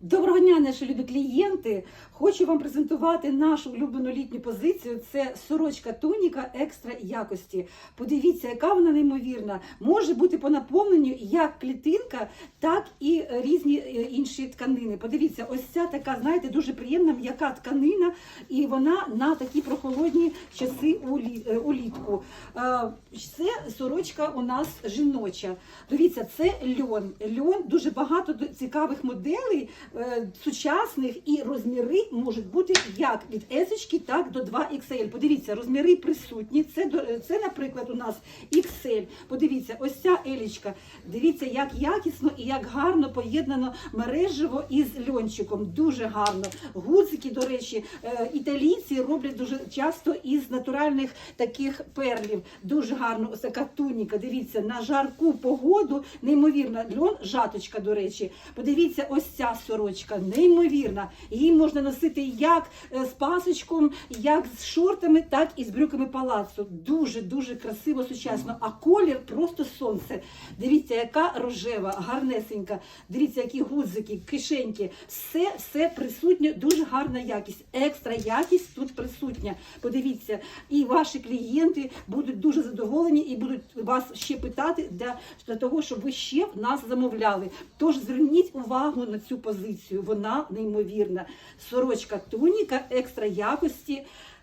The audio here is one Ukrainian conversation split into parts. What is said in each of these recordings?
Доброго дня, наші любі клієнти. Хочу вам презентувати нашу улюблену літню позицію. Це сорочка туніка екстра якості. Подивіться, яка вона неймовірна. Може бути по наповненню як клітинка, так і різні е, інші тканини. Подивіться, ось ця така, знаєте, дуже приємна м'яка тканина, і вона на такі прохолодні часи е, улітку. Е, Це сорочка у нас жіноча. Дивіться, це льон. Льон дуже багато цікавих моделей сучасних і розміри можуть бути як від S, так до 2XL. Подивіться, розміри присутні. Це, е, це, наприклад, у нас XL. Подивіться, ось ця елічка. Дивіться, як якісно і як гарно поєднано мережево із льончиком. Дуже гарно. Гудзики, до речі, е, італійці роблять дуже часто із натуральних таких перлів. Дуже гарно. Ось така туніка. Дивіться, на жарку погоду, неймовірна. Льон, жаточка, до речі. Подивіться, ось ця сорочка, неймовірна. Її можна носити як е, з пасочком, як з шортами, так і з брюками палацу. Дуже дуже красиво, сучасно. А колір просто сонце. Дивіться, яка рожева, гарнесенька. Дивіться, які гудзики, кишеньки. Все, все присутнє, дуже гарна якість. Екстра якість тут присутня. Подивіться, і ваші клієнти будуть дуже задоволені і будуть вас ще питати для, для того, щоб ви ще в нас замовляли. Тож зверніть увагу на цю позицію. Вона неймовірна. Сорочка туніка екстра якості.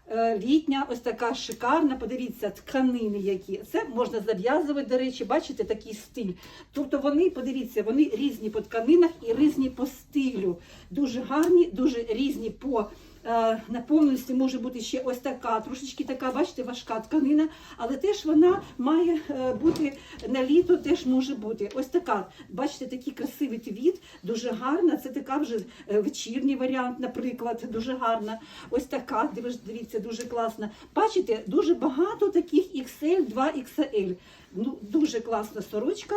е, Літня, ось така шикарна. Подивіться, тканини які. Це можна зав'язувати, до речі, бачите, такий стиль. Тобто вони, подивіться, вони різні по тканинах і різні по стилю. Дуже гарні, дуже різні по е, наповненості може бути ще ось така, трошечки така, бачите, важка тканина, але теж вона має е, бути на літо, теж може бути. Ось така, бачите, такий красивий твіт, дуже гарна. Це така вже е, вечірній варіант, наприклад, дуже гарна. Ось така, дивіться, дуже класна. Бачите, дуже багато таких XL, 2XL. Ну, дуже класна сорочка.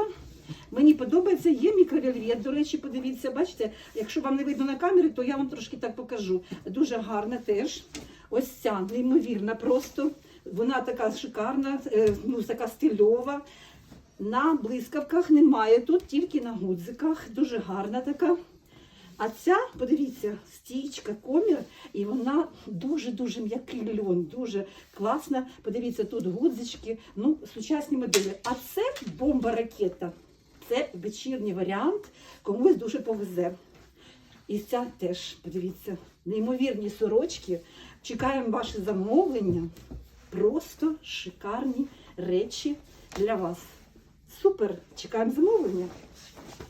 Мені подобається, є мікровельвет, до речі, подивіться, бачите, якщо вам не видно на камері, то я вам трошки так покажу. Дуже гарна теж. Ось ця, неймовірна просто. Вона така шикарна, е, ну, така стильова. На блискавках немає тут, тільки на гудзиках. Дуже гарна така. А ця, подивіться, стічка, комір, і вона дуже-дуже м'який льон, дуже класна. Подивіться, тут гудзички, ну, сучасні моделі. А це бомба ракета. Це вечірній варіант, комусь дуже повезе. І ця теж, подивіться, неймовірні сорочки. Чекаємо ваші замовлення. Просто шикарні речі для вас. Супер! Чекаємо замовлення.